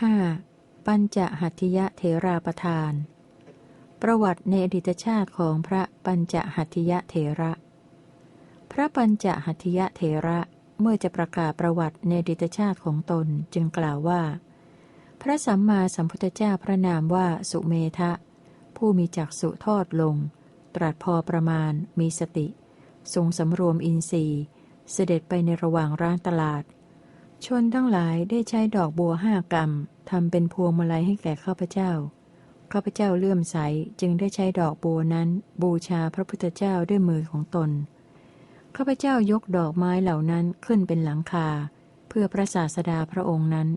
ห้าปัญจหัตถิยะเถราประธาน ประวัติในอดีตชาติของพระปัญจหัตถิยะเถระ พระปัญจหัตถิยะเถระเมื่อจะประกาศประวัติในอดีตชาติของตนจึงกล่าวว่า พระสัมมาสัมพุทธเจ้าพระนามว่าสุเมทะ ผู้มีจักสุทอดลง ตรัสพอประมาณมีสติ ทรงสำรวมอินทรีย์ เสด็จไปในระหว่างร้านตลาด ชนทั้งหลายได้ใช้ดอกบัวห้ากรรมทำเป็นพวงมาลัยให้แก่ข้าพเจ้า ข้าพเจ้าเลื่อมใสจึงได้ใช้ดอกบัวนั้น บูชาพระพุทธเจ้าด้วยมือของตน ข้าพเจ้ายกดอกไม้เหล่านั้นขึ้นเป็นหลังคา เพื่อพระศาสดาพระองค์นั้น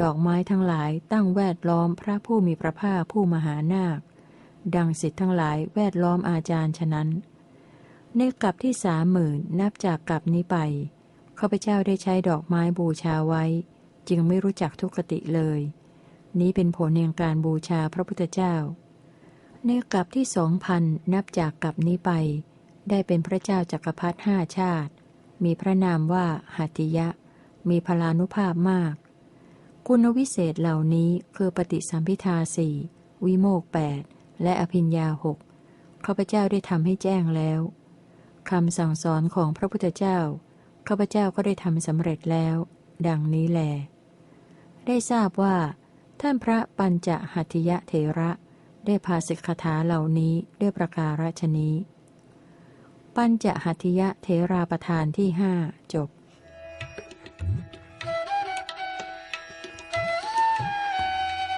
ดอกไม้ทั้งหลายตั้งแวดล้อมพระผู้มีพระภาคผู้มหานาค ดังสิทธิ์ทั้งหลายแวดล้อมอาจารย์ฉะนั้น ในกลับที่สามหมื่นนับจากกลับนี้ไป ข้าพเจ้าได้ใช้ดอกไม้บูชาไว้ จึงไม่รู้จักทุกติเลย นี้เป็นผลแห่งการบูชาพระพุทธเจ้า ในกลับที่สองพันนับจากกลับนี้ไป ได้เป็นพระเจ้าจักรพรรดิห้าชาติ มีพระนามว่าหัตติยะ มีพลานุภาพมาก คุณวิเศษเหล่านี้คือปฏิสัมพิทาสี่วิโมกแปดและอภิญญาหกข้าพเจ้าได้ทำให้แจ้งแล้วคำสั่งสอนของพระพุทธเจ้า ข้าพเจ้าก็ได้ทำสำเร็จแล้ว ดังนี้แล ได้ทราบว่า ท่านพระปัญจหัตถิยะเถระ ได้พาสิกขาเหล่านี้ด้วยประการฉนี้ ปัญจหัตถิยะเถราประธานที่ห้าจบ